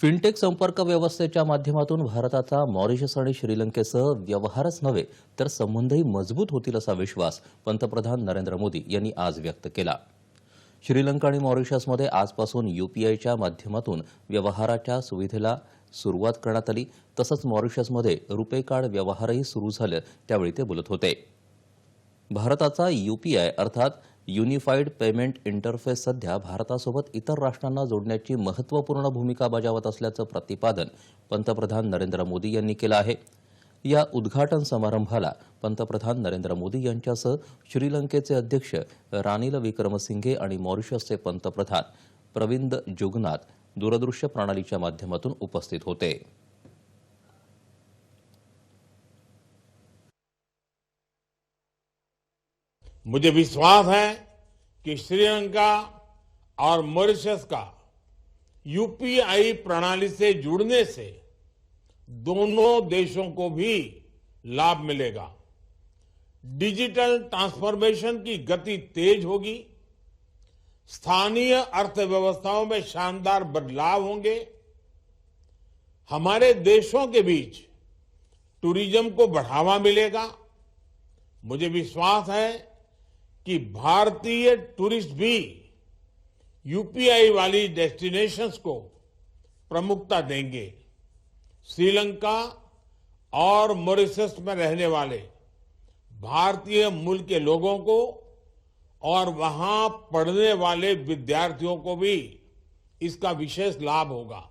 Fintech संपर्क व्यवस्थेच्या माध्यमातून भारताचा मॉरिशस आणि श्रीलंकेसह व्यवहारच नव्हे तर संबंधही मजबूत होतील असा विश्वास पंतप्रधान नरेंद्र मोदी यांनी आज व्यक्त केला. श्रीलंका आणि मॉरिशसमध्ये आजपासून यूपीआयच्या माध्यमातून व्यवहाराच्या सुविधेला सुरुवात करण्यात आली. तसंच मॉरिशसमध्ये रुपे कार्ड व्यवहारही सुरू झाले त्यावेळी ते बोलत होते. भारताचा यूपीआय अर्थात युनिफाईड पेमेंट इंटरफेस सध्या भारतासोबत इतर राष्ट्रांना जोडण्याची महत्त्वपूर्ण भूमिका बजावत असल्याचं प्रतिपादन पंतप्रधान नरेंद्र मोदी यांनी केलं आहे. या उद्घाटन समारंभाला पंतप्रधान नरेंद्र मोदी यांच्यासह श्रीलंकेचे अध्यक्ष रानिल विक्रमसिंघे आणि मॉरिशसचे पंतप्रधान प्रविंद जुगनाथ दूरदृश्य प्रणालीच्या माध्यमातून उपस्थित होते. मुझे विश्वास है कि श्रीलंका और मॉरिशस का यूपीआई प्रणाली से जुड़ने से दोनों देशों को भी लाभ मिलेगा। डिजिटल ट्रांसफॉर्मेशन की गति तेज होगी। स्थानीय अर्थव्यवस्थाओं में शानदार बदलाव होंगे। हमारे देशों के बीच टूरिज़्म को बढ़ावा मिलेगा। मुझे विश्वास है कि भारतीय टूरिस्ट भी यूपीआई वाली डेस्टिनेशंस को प्रमुखता देंगे। श्रीलंका और मॉरिशस में रहने वाले भारतीय मूल के लोगों को और वहाँ पढ़ने वाले विद्यार्थियों को भी इसका विशेष लाभ होगा।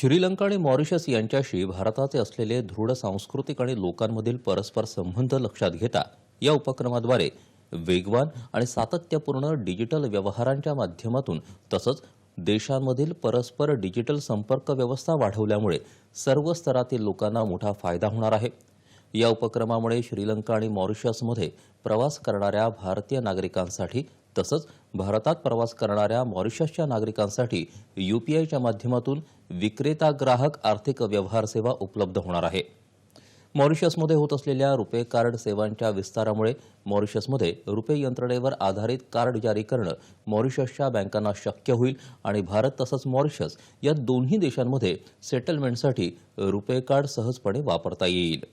श्रीलंका आणि मॉरिशस यांच्याशी भारताचे असलेले दृढ सांस्कृतिक आणि लोकांमधील परस्पर संबंध लक्षात घेता या उपक्रमाद्वारे वेगवान आणि सातत्यपूर्ण डिजिटल व्यवहारांच्या माध्यमातून तसंच देशांमधील परस्पर डिजिटल संपर्क व्यवस्था वाढवल्यामुळे सर्व स्तरातील लोकांना मोठा फायदा होणार आहे. या उपक्रमामुळे श्रीलंका आणि मॉरिशसमध्ये प्रवास करणाऱ्या भारतीय नागरिकांसाठी तसंच भारतात प्रवास करणाऱ्या मॉरिशसच्या नागरिकांसाठी यूपीआयच्या माध्यमातून विक्रेता ग्राहक आर्थिक व्यवहार सेवा उपलब्ध होणार आहे. मॉरिशसमध्ये होत असलेल्या रुपे कार्ड सेवांच्या विस्तारामुळे मॉरिशसमध्ये रुपे यंत्रणेवर आधारित कार्ड जारी करणं मॉरिशसच्या बँकांना शक्य होईल आणि भारत तसंच मॉरिशस या दोन्ही देशांमध्ये सेटलमेंटसाठी रुपे कार्ड सहजपणे वापरता येईल.